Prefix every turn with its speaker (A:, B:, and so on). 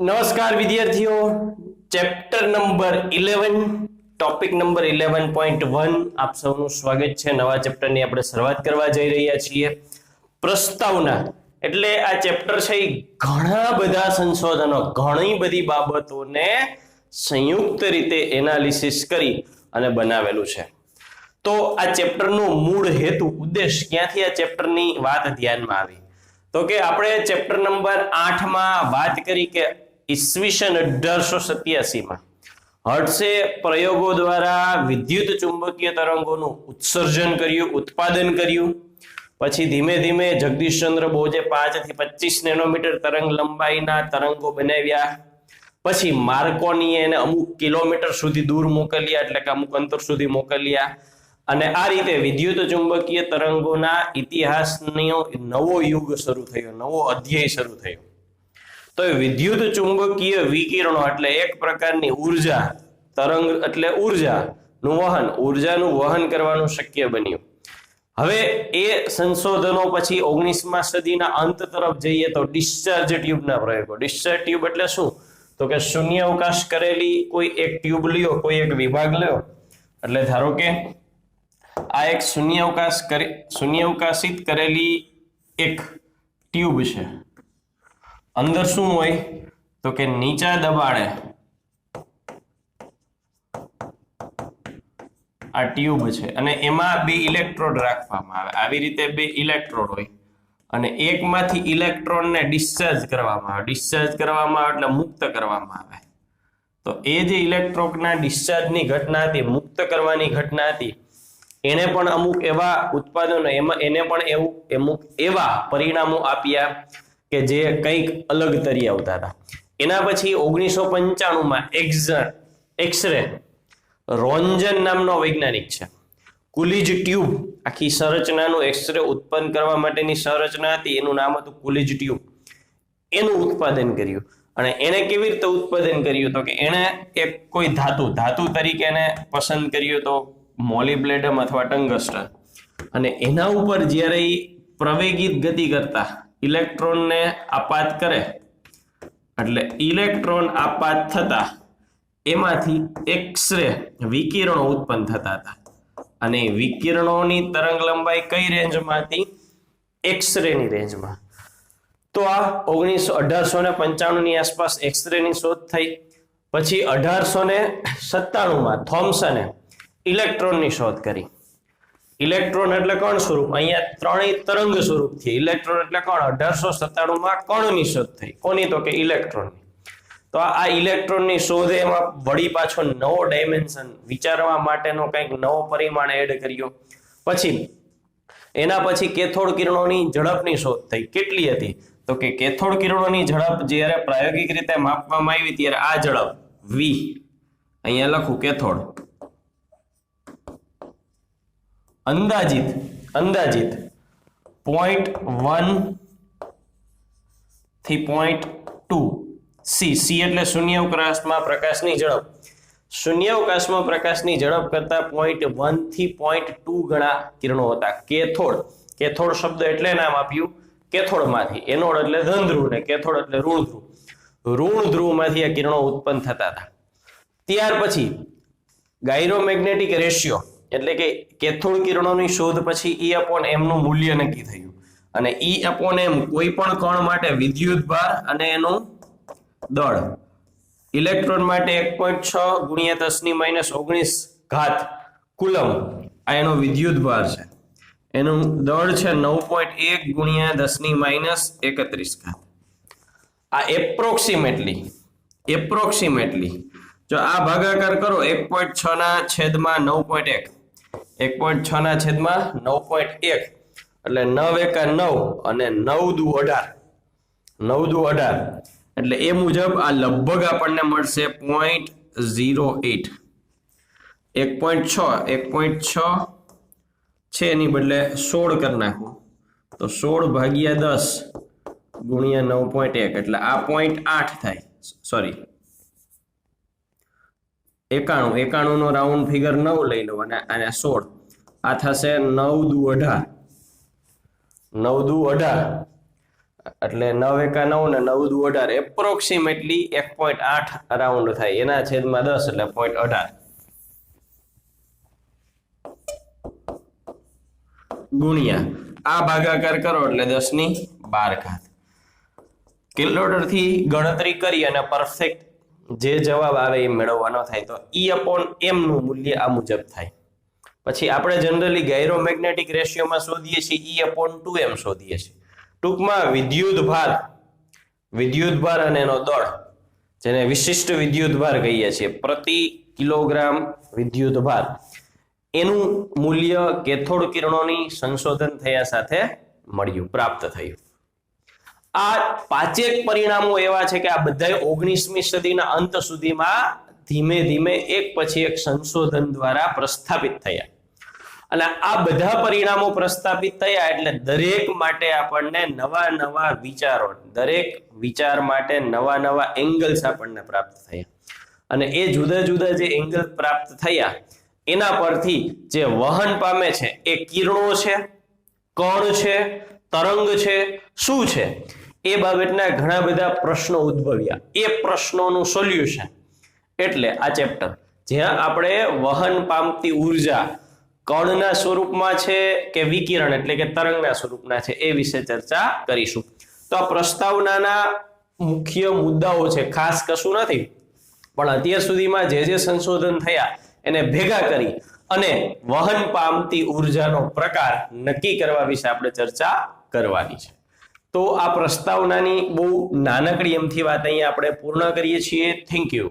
A: નમસ્કાર વિદ્યાર્થીઓ. Chapter number eleven topic number eleven point one આપ સૌનું સ્વાગત છે. નવા ચેપ્ટરની આપણે શરૂઆત કરવા જઈ રહ્યા છીએ. પ્રસ્તાવના. એટલે આ ચેપ્ટર છે ઘણા બધા સંશોધનો, ઘણી બધી બાબતોને સંયુક્ત રીતે એનાલિસિસ કરી અને બનાવેલું છે. તો આ ચેપ્ટરનો મૂળ હેતુ, ઉદ્દેશ ક્યાંથી આ ચેપ્ટરની વાત ધ્યાનમાં આવી? તો કે આપણે ચેપ્ટર નંબર આઠમાં વાત કરી કે ઈસવીસન અઢારસો સત્યાસીમાં હર્ટ્સે પ્રયોગો દ્વારા વિદ્યુત ચુંબકીય તરંગોનું ઉત્સર્જન કર્યું, ઉત્પાદન કર્યું. પછી ધીમે ધીમે જગદીશચંદ્ર બોઝે પાંચથી પચીસ નેનોમીટર તરંગ લંબાઈના તરંગો બનાવ્યા. પછી માર્કોનીએ એને અમુક કિલોમીટર સુધી દૂર મોકલ્યા, એટલે કે અમુક અંતર સુધી મોકલ્યા. અને આ રીતે વિદ્યુત ચુંબકીય તરંગોના ઇતિહાસનો નવો યુગ શરૂ થયો, નવો અધ્યાય શરૂ થયો. તો એ વિદ્યુત ચુંબકીય વિકિરણો એટલે એક પ્રકારની ઊર્જા, તરંગ એટલે ઊર્જા નું વહન, ઉર્જાનું વહન કરવાનું શક્ય બન્યું. હવે એ સંશોધનો પછી ઓગણીસમા સદીના અંત તરફ જઈએ તો ડિસ્ચાર્જ ટ્યુબના પ્રયોગો. ડિસ્ચાર્જ ટ્યુબ એટલે શું? તો કે શૂન્ય અવકાશ કરેલી કોઈ એક ટ્યુબ લ્યો, કોઈ એક વિભાગ લ્યો. એટલે ધારો કે આ એક શૂન્ય અવકાશ કરી શૂન્ય અવકાશિત કરેલી એક ટ્યુબ છે. અંદર શું હોય? તો કે નીચા દબાણે આ ટ્યુબ છે અને એમાં બે ઇલેક્ટ્રોડ રાખવામાં આવે. આવી રીતે બે ઇલેક્ટ્રોડ હોય અને એકમાંથી ઇલેક્ટ્રોનને ડિસ્ચાર્જ કરવામાં આવે. ડિસ્ચાર્જ કરવામાં આવે એટલે મુક્ત કરવામાં આવે. તો એ જે ઇલેક્ટ્રોનના ડિસ્ચાર્જની ઘટના હતી, મુક્ત કરવાની ઘટના હતી, એને પણ અમુક એવા ઉત્પાદનો, એમાં એને પણ એવું અમુક એવા પરિણામો આપ્યા કે જે કંઈક અલગ તરી આવતા હતા. એના પછી ઓગણીસો પંચાણુંમાં એક્સરે રોન્જન નામનો વૈજ્ઞાનિક છે. કુલિજ ટ્યુબ, આખી સંરચનાનું એક્સરે ઉત્પન્ન કરવા માટેની સંરચના હતી, એનું નામ હતું કુલિજ ટ્યુબ. એનું ઉત્પાદન કર્યું. અને એને કેવી રીતે ઉત્પાદન કર્યું? તો કે એણે એક કોઈ ધાતુ ધાતુ તરીકે એને પસંદ કર્યું તો મોલિબ્લેડમ અથવા ટંગસ્ટર અને એના ઉપર જ્યારે પ્રવેગિત ગતિ કરતા ઇલેક્ટ્રોનને આપાત કરે. એટલે ઇલેક્ટ્રોન આપાત થતા એમાંથી એક્સરે વિકિરણો ઉત્પન્ન થતા હતા. અને વિકિરણોની તરંગ લંબાઈ કઈ રેન્જમાં હતી? એક્સરે ની રેન્જમાં. તો આ ઓગણીસો અઢારસો ને પંચાણું ની આસપાસ એક્સરે ની શોધ થઈ. પછી અઢારસો ને સત્તાણું માં થોમ્સને ઇલેક્ટ્રોનની શોધ કરી. ઇલેક્ટ્રોન એટલે કણ સ્વરૂપ. અહીંયા ત્રણેય તરંગ સ્વરૂપથી ઇલેક્ટ્રોન એટલે કણ. અઢારસો સત્તાણું માં કણની શોધ થઈ. કોની તો કે ઇલેક્ટ્રોનની. તો આ ઇલેક્ટ્રોનની શોધે એમાં વળી પાછો નવો ડાયમેન્શન વિચારવા માટેનો કંઈક નવો પરિમાણ એડ કર્યો. પછી, એના પછી કેથોડ કિરણોની ઝડપની શોધ થઈ. કેટલી હતી? તો કે કેથોડ કિરણોની ઝડપ જ્યારે પ્રાયોગિક રીતે માપવામાં આવી ત્યારે આ ઝડપ વી. અહીંયા લખું, કેથોડ. અંદાજિત અંદાજિત પોઈન્ટ વનથી પોઈન્ટ ટુ સી સી એટલે શૂન્ય અવકાશમાં પ્રકાશની ઝડપ. શૂન્યવકાશમાં પ્રકાશની ઝડપ કરતા પોઈન્ટ વનથી પોઈન્ટ ટુ ગણા કિરણો હતા. કેથોડ કેથોડ શબ્દ એટલે નામ આપ્યું કેથોડમાંથી. એનોડ એટલે ધન ધ્રુવ ને કેથોડ એટલે ઋણ ધ્રુવ ઋણ ધ્રુવમાંથી આ કિરણો ઉત્પન્ન થતા હતા. ત્યાર પછી ગાયરોમેગ્નેટિક રેશિયો એટલે કે કેથોડ કિરણોની શોધ પછી ઈ અપોન એમનું મૂલ્ય નક્કી થયું. અને ઈ અપોન એમ કોઈ પણ કણ માટે વિદ્યુત ભાર અને એનું દળ. ઇલેક્ટ્રોન માટે એક પોઈન્ટ છ ગુણ્યા દસની માઇનસ ઓગણીસ ઘાત કુલમ આ એનો વિદ્યુત ભાર છે. એનું દળ છે નવ પોઈન્ટ એક ગુણ્યા દસની માઇનસ એકત્રીસ ઘાત. આ એપ્રોક્સિમેટલી એપ્રોક્સિમેટલી જો આ ભાગાકાર કરો, એક પોઈન્ટ છ ના છેદમાં નવ પોઈન્ટ એક. એક પોઈન્ટ છ ના છેદમાં નવ પોઈન્ટ એક. એટલે નવ એકા નવ અને નવ દુ અઢાર. નવ દુ અઢાર. એટલે એ મુજબ આ લગભગ આપણને મળશે પોઈન્ટ ઝીરો એટ એક પોઈન્ટ છ, એક પોઈન્ટ છ છે એની બદલે સોળ કરી નાખું. તો સોળ ભાગ્યા દસ ગુણ્યા નવ પોઈન્ટ એક. એટલે આ પોઈન્ટ આઠ થાય. સોરી એકાણું નો રાઉન્ડ ફિગર નવ લઈ લો અને અને સોળ. આ થશે નવ દુ અઢાર. નવ દુ અઢાર. એટલે નવ એકા નવ ને નવ દુ અઢાર એપ્રોક્સિમેટલી એક પોઈન્ટ આઠ રાઉન્ડ થાય. એના છેદમાં દસ એટલે પોઈન્ટ અઢાર. ગુણ્યા. આ ભાગાકાર કરો એટલે દસની બાર ઘાત. કિલોમીટરથી ગણતરી કરી અને પરફેક્ટ જે જવાબ આવે એ મેળવવાનો થાય, તો ઈ અપોન એમનું મૂલ્ય આ મુજબ થાય. પછી આપણે જનરલી ગાયરોમેગ્નેટિક રેશિયોમાં શોધીએ છીએ, ઈ અપોન ટુ એમ શોધીએ છીએ. ટૂંકમાં વિદ્યુત ભાર વિદ્યુત ભાર અને એનો દળ, જેને વિશિષ્ટ વિદ્યુત ભાર કહીએ છીએ, પ્રતિ કિલોગ્રામ વિદ્યુત ભાર એનું મૂલ્ય કેથોડ કિરણોની સંશોધન થયા સાથે મળ્યું, પ્રાપ્ત થયું. આ પાંચેક પરિણામો એવા છે કે આ બધા ઓગણીસમી સદીના અંત સુધીમાં ધીમે ધીમે એક પછી એક સંશોધન દ્વારા પ્રસ્થાપિત થયા. અને આ બધા પરિણામો પ્રસ્થાપિત થયા એટલે દરેક માટે આપણને નવા નવા વિચારો, દરેક વિચાર માટે નવા નવા એંગલ્સ આપણને પ્રાપ્ત થયા. અને એ જુદા જુદા જે એંગલ પ્રાપ્ત થયા, એના પરથી જે વહન પામે છે, એ કિરણો છે, કણ છે, તરંગ છે, શું છે? એ બાબતના ઘણા બધા પ્રશ્નો ઉદ્ભવ્યા. એ પ્રશ્નોનું સોલ્યુશન એટલે આ ચેપ્ટર જ્યાં આપણે વહન પામતી ઊર્જા કણના સ્વરૂપમાં છે કે વિકિરણ એટલે કે તરંગના સ્વરૂપના છે એ વિશે ચર્ચા કરીશું. તો આ પ્રસ્તાવનાના મુખ્ય મુદ્દાઓ છે, ખાસ કશું નથી. પણ અત્યાર સુધીમાં જે જે સંશોધન થયા, એને ભેગા કરી અને વહન પામતી ઉર્જાનો પ્રકાર નક્કી કરવા વિશે આપણે ચર્ચા કરવાની છે. તો આ પ્રસ્તાવનાની બહુ નાનકડી એમથી વાત અહીંયા આપણે પૂર્ણ કરીએ છીએ. Thank you